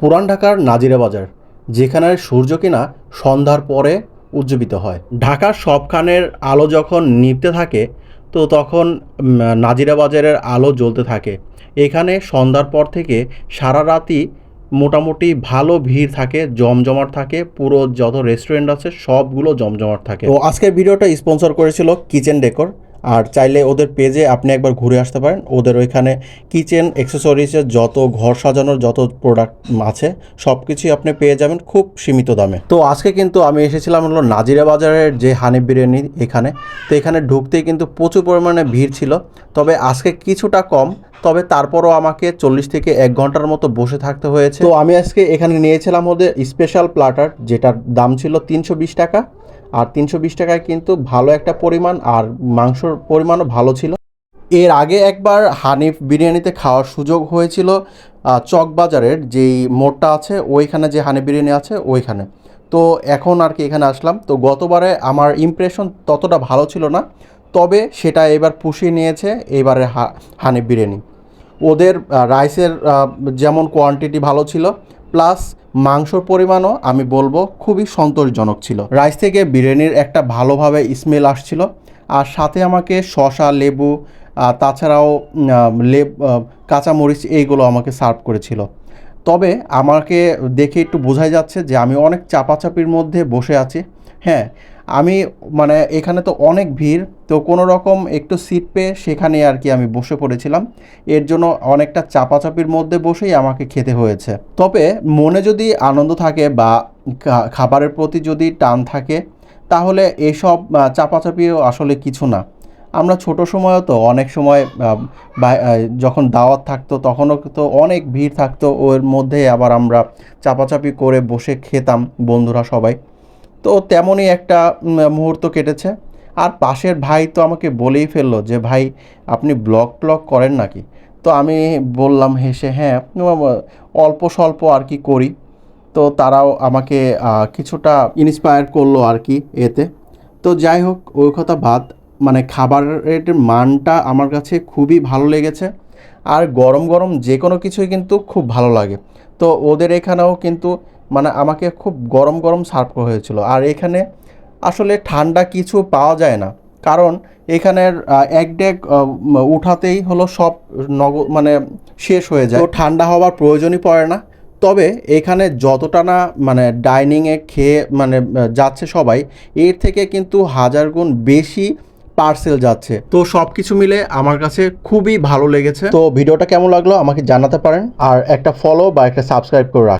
পুরান ঢাকার নাজিরা বাজার যেখানে সূর্য কিনা সন্ধ্যার পরে উজ্জীবিত হয়। ঢাকার সবখানের আলো যখন নিভতে থাকে, তো তখন নাজিরা বাজারের আলো জ্বলতে থাকে। এখানে সন্ধ্যার পর থেকে সারা রাতই মোটামুটি ভালো ভিড় থাকে, জমজমাট থাকে, পুরো যত রেস্টুরেন্ট আছে সবগুলো জমজমাট থাকে। তো আজকের ভিডিওটা স্পন্সর করেছিল কিচেন ডেকোর আর চাইলে ওদের পেজে আপনি একবার ঘুরে আসতে পারেন। ওদের ওইখানে কিচেন অ্যাক্সেসরিজের যত ঘর সাজানোর যত প্রোডাক্ট আছে সব কিছুই আপনি পেয়ে যাবেন খুব সীমিত দামে। তো আজকে কিন্তু আমি এসেছিলাম হলো নাজিরা বাজারের যে হানিফ বিরিয়ানি এখানে। তো এখানে ঢুকতেই কিন্তু প্রচুর পরিমাণে ভিড় ছিল। তবে আজকে কিছুটা কম, তবে তারপরও আমাকে চল্লিশ থেকে এক ঘণ্টার মতো বসে থাকতে হয়েছে। তো আমি আজকে এখানে নিয়েছিলাম ওদের স্পেশাল প্লাটার যেটার দাম ছিল তিনশো বিশ টাকা। আর তিনশো বিশ টাকায় কিন্তু ভালো একটা পরিমাণ আর মাংসর পরিমাণও ভালো ছিল। এর আগে একবার হানিফ বিরিয়ানিতে খাওয়ার সুযোগ হয়েছিল চকবাজারের যেই মোড়টা আছে, ওইখানে যে হানিফ বিরিয়ানি আছে, ওইখানে। তো এখন আর কি এখানে আসলাম। তো গতবারে আমার ইমপ্রেশন ততটা ভালো ছিল না, তবে সেটা এবার পুষিয়ে নিয়েছে এবারে হা- হানিফ বিরিয়ানি। ওদের রাইসের যেমন কোয়ান্টিটি ভালো ছিল প্লাস মাংসর পরিমাণও আমি বলব খুবই সন্তোষজনক ছিল। রাইস থেকে বিরিয়ানির একটা ভালোভাবে স্মেল আসছিল আর সাথে আমাকে শশা লেবু তাছাড়াও লেব কাঁচামরিচ এইগুলো আমাকে সার্ভ করেছিল। তবে আমাকে দেখে একটু বোঝাই যাচ্ছে যে আমি অনেক চাপাচাপির মধ্যে বসে আছি। হ্যাঁ আমি মানে এখানে তো অনেক ভিড়, তো কোনো রকম একটু সিট পেয়ে সেখানে আর কি আমি বসে পড়েছিলাম। এর জন্য অনেকটা চাপাচাপির মধ্যে বসেই আমাকে খেতে হয়েছে। তবে মনে যদি আনন্দ থাকে বা খাবারের প্রতি যদি টান থাকে, তাহলে এসব চাপাচাপিও আসলে কিছু না। আমরা ছোট সময়ও তো অনেক সময় যখন দাওয়াত থাকতো তখনও তো অনেক ভিড় থাকতো, ওর মধ্যে আবার আমরা চাপাচাপি করে বসে খেতাম বন্ধুরা সবাই। তো তেমনই একটা মুহূর্ত কেটেছে। আর পাশের ভাই তো আমাকে বলেই ফেলল যে, ভাই, আপনি ব্লগ ট্লগ করেন নাকি? তো আমি বললাম হেসে হ্যাঁ অল্প স্বল্প আর কি করি। তো তারাও আমাকে কিছুটা ইন্সপায়ার করল আর কি এতে। তো যাই হোক, ওই কথা বাদ মানে খাবারের মানটা আমার কাছে খুবই ভালো লেগেছে। আর গরম গরম যে কোনো কিছুই কিন্তু খুব ভালো লাগে। তো ওদের এখানেও কিন্তু মানে আমাকে খুব গরম গরম সার্ভ করা হয়েছিল। আর এখানে আসলে ঠান্ডা কিছু পাওয়া যায় না। কারণ এখানের এক ডেক উঠাতেই হলো সব নগ মানে শেষ হয়ে যায়। ঠান্ডা হওয়ার প্রয়োজনই পড়ে না। তবে এখানে যতটা না মানে ডাইনিংয়ে খেয়ে মানে যাচ্ছে সবাই, এর থেকে কিন্তু হাজার গুণ বেশি পার্সেল যাচ্ছে। তো সবকিছু মিলে আমার কাছে খুবই ভালো লেগেছে। তো ভিডিওটা কেমন লাগল আমাকে জানাতে পারেন আর একটা ফলো বা একটা সাবস্ক্রাইব করে রাখ